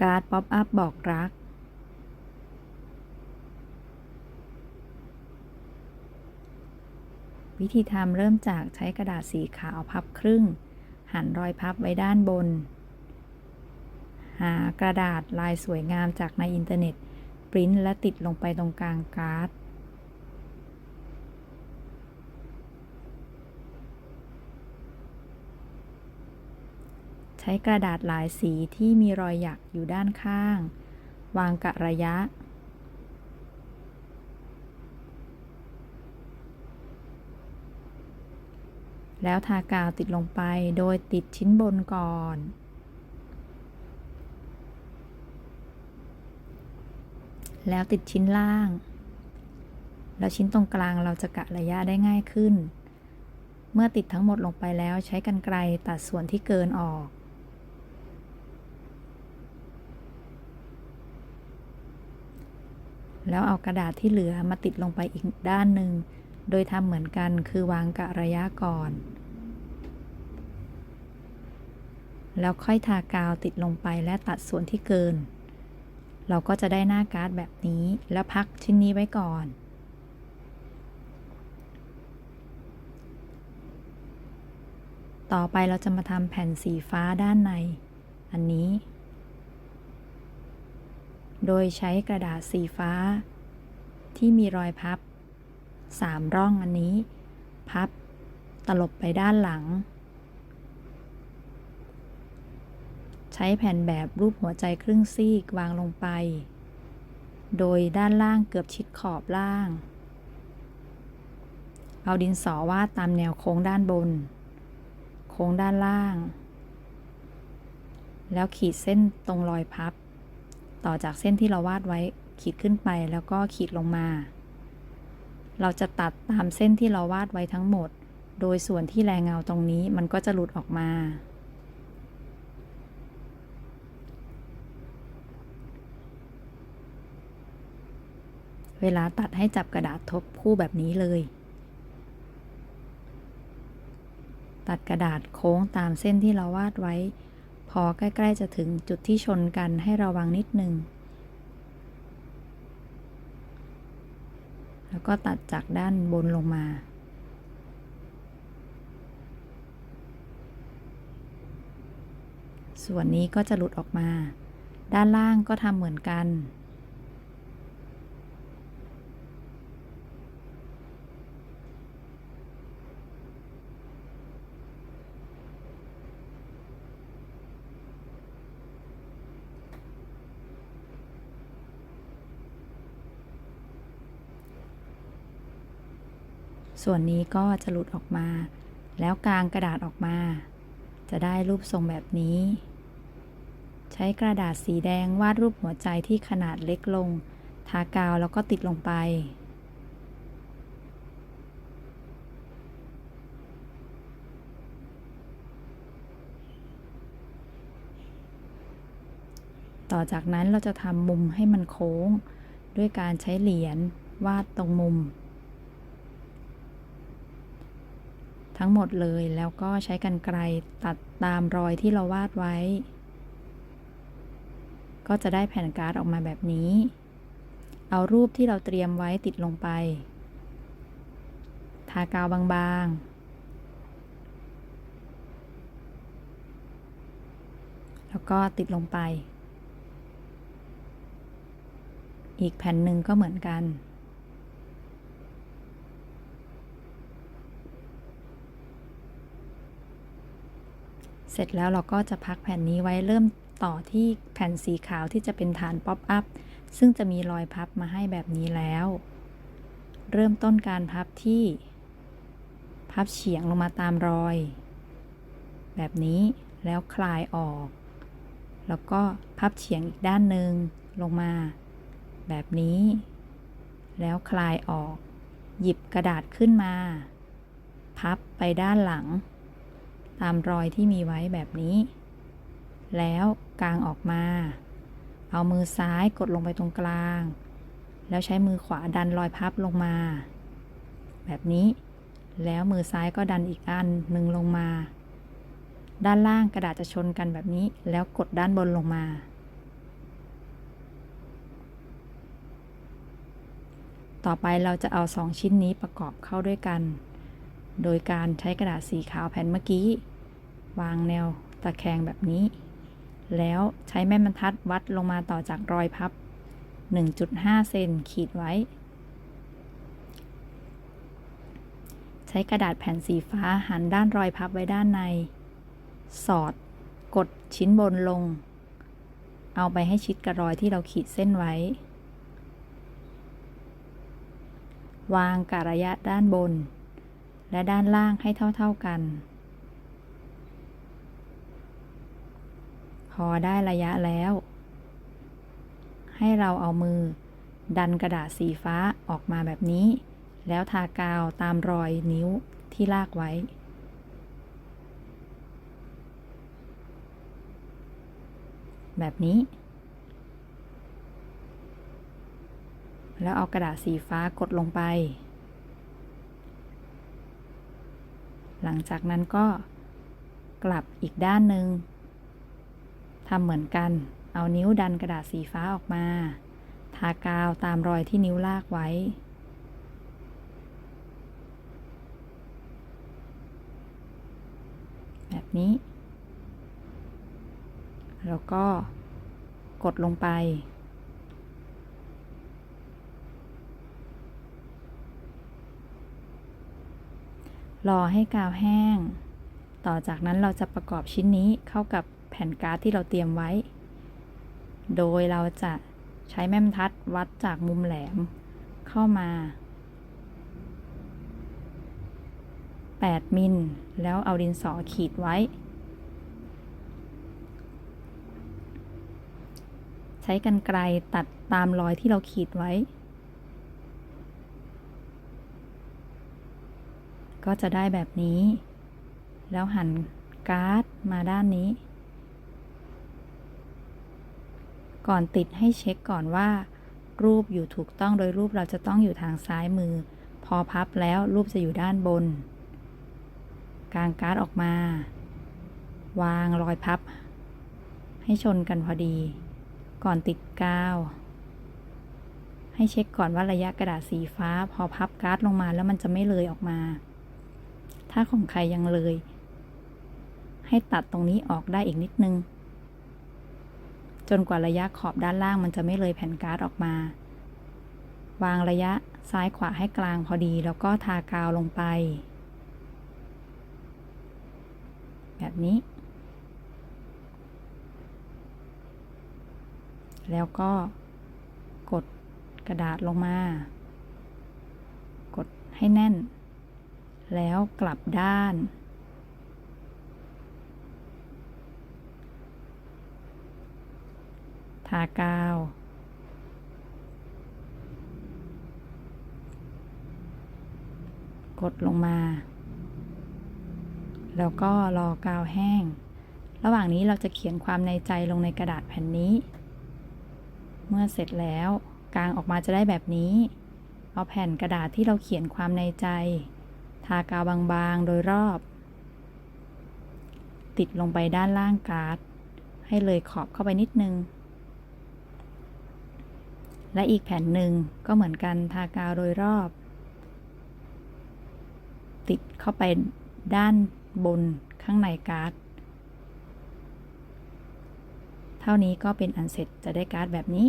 การ์ดป๊อปอัพบอกรัก วิธีทำเริ่มจากใช้กระดาษสีขาวพับครึ่ง หันรอยพับไว้ด้านบน หากระดาษลายสวยงามจากในอินเทอร์เน็ต ปริ้นและติดลงไปตรงกลางการ์ด ใช้กระดาษหลายสีที่มีรอยหยักอยู่ด้านข้าง วางกะระยะ แล้วทากาวติดลงไปโดยติดชิ้นบนก่อนแล้วติดชิ้นล่าง แล้วชิ้นตรงกลางเราจะกะระยะได้ง่ายขึ้น เมื่อติดทั้งหมดลงไปแล้วใช้กรรไกรตัดส่วนที่เกินออก แล้วเอากระดาษที่เหลือมาติดลงไปอีกด้านหนึ่ง โดยทำเหมือนกันคือวางกะระยะก่อน แล้วค่อยทากาวติดลงไปและตัดส่วนที่เกิน เราก็จะได้หน้าการ์ดแบบนี้ แล้วพักชิ้นนี้ไว้ก่อน ต่อไปเราจะมาทำแผ่นสีฟ้าด้านใน อันนี้ โดยใช้กระดาษสีฟ้า ที่มีรอยพับ3ร่องอันนี้ พับตลบไปด้านหลัง ใช้แผ่นแบบรูปหัวใจครึ่งซีกวางลงไป โดยด้านล่างเกือบชิดขอบล่าง เอาดินสอวาดตามแนวโค้งด้านบน โค้งด้านล่าง แล้วขีดเส้นตรงรอยพับ ต่อจากเส้นที่เราวาดไว้ขีดขึ้นไปแล้วก็ขีดลงมา เราจะตัดตามเส้นที่เราวาดไว้ทั้งหมด โดยส่วนที่แรงเงาตรงนี้มันก็จะหลุดออกมา เวลาตัดให้จับกระดาษทบคู่แบบนี้เลย ตัดกระดาษโค้งตามเส้นที่เราวาดไว้ พอใกล้ ๆ จะถึงจุดที่ชนกันให้ระวังนิดนึง แล้วก็ตัดจากด้านบนลงมา ส่วนนี้ก็จะหลุดออกมา ด้านล่างก็ทำเหมือนกัน ส่วนนี้ก็จะหลุดออกมา แล้วกางกระดาษออกมา จะได้รูปทรงแบบนี้ ใช้กระดาษสีแดงวาดรูปหัวใจที่ขนาดเล็กลง ทากาวแล้วก็ติดลงไป ต่อจากนั้นเราจะทำมุมให้มันโค้ง ด้วยการใช้เหรียญวาดตรงมุม ทั้งหมดเลย แล้วก็ใช้กรรไกรตัดตามรอยที่เราวาดไว้ ก็จะได้แผ่นการ์ดออกมาแบบนี้ เอารูปที่เราเตรียมไว้ติดลงไป ทากาวบางๆ แล้วก็ติดลงไป อีกแผ่นหนึ่งก็เหมือนกัน ร็จแล้วเราก็จะพักแผ่นนี้ไว้เริ่มต่อที่แผ่นสีขาวที่จะเป็นฐานป๊อปอัพซึ่งจะมีรอยพับมาให้แบบนี้แล้ว เริ่มต้นการพับที่ พับเฉียงลงมาตามรอย แบบนี้แล้วคลายออก แล้วก็พับเฉียงอีกด้านหนึ่งลงมา แบบนี้ แล้วคลายออก หยิบกระดาษขึ้นมา พับไปด้านหลัง ตามรอยที่มีไว้แบบนี้ แล้วกางออกมา เอามือซ้ายกดลงไปตรงกลาง แล้วใช้มือขวาดันรอยพับลงมา แบบนี้ แล้วมือซ้ายก็ดันอีกอันหนึ่งลงมา ด้านล่างกระดาษจะชนกันแบบนี้ แล้วกดด้านบนลงมา ต่อไปเราจะเอาสองชิ้นนี้ประกอบเข้าด้วยกันโดยการใช้กระดาษสีขาวแผ่นเมื่อกี้ วางแนวตะแคงแบบนี้ แล้วใช้แม่บรรทัดวัดลงมาต่อจากรอยพับ 1.5 เซนขีดไว้ ใช้กระดาษแผ่นสีฟ้าหันด้านรอยพับไว้ด้านใน สอด กดชิ้นบนลง เอาไปให้ชิดกับรอยที่เราขีดเส้นไว้ วางกะระยะด้านบน และด้านล่างให้เท่า ๆกัน พ อได้ระยะแล้ว ให้เราเอามือ ดันกระดาษสีฟ้าออกมาแบบนี้ แล้วทากาวตามรอยนิ้วที่ลากไว้ แบบนี้ แล้วเอากระดาษสีฟ้ากดลงไป หลังจากนั้นก็กลับอีกด้านหนึ่ง ทำเหมือนกัน เอานิ้วดันกระดาษสีฟ้าออกมา ทากาวตามรอยที่นิ้วลากไว้ แบบนี้ แล้วก็กดลงไป รอให้กาวแห้ง ต่อจากนั้นเราจะประกอบชิ้นนี้เข้ากับ ผ่นการ์ดที่เราเตรียมไว้ โดยเราจะใช้แม่บรรทัดวัดจากมุมแหลมเข้ามา 8 มิล แล้วเอาดินสอขีดไว้ ใช้กันไกลตัดตามรอยที่เราขีดไว้ ก็จะได้แบบนี้ แล้วหันการ์ดมาด้านนี้ ก่อนติดให้เช็คก่อนว่า รูปอยู่ถูกต้องโดยรูปเราจะต้องอยู่ทางซ้ายมือ พอพับแล้วรูปจะอยู่ด้านบน กางการ์ดออกมา วางรอยพับ ให้ชนกันพอดี ก่อนติดกาว ให้เช็คก่อนว่าระยะกระดาษสีฟ้า พอพับการ์ดลงมาแล้วมันจะไม่เลยออกมา ถ้าของใครยังเลย ให้ตัดตรงนี้ออกได้อีกนิดนึง จนกว่าระยะขอบด้านล่างมันจะไม่เลยแผ่นการ์ดออกมา วางระยะซ้ายขวาให้กลางพอดีแล้วก็ทากาวลงไป แบบนี้ แล้วก็กดกระดาษลงมา กดให้แน่น แล้วกลับด้าน ทากาว กดลงมา แล้วก็รอกาวแห้ง ระหว่างนี้เราจะเขียนความในใจลงในกระดาษแผ่นนี้ เมื่อเสร็จแล้วกางออกมาจะได้แบบนี้ เอาแผ่นกระดาษที่เราเขียนความในใจ ทากาวบางๆโดยรอบ ติดลงไปด้านล่างการ์ดให้เลยขอบเข้าไปนิดนึง และอีกแผ่นหนึ่งก็เหมือนกันทากาวโดยรอบ ติดเข้าไปด้านบนข้างในการ์ด เท่านี้ก็เป็นอันเสร็จจะได้การ์ดแบบนี้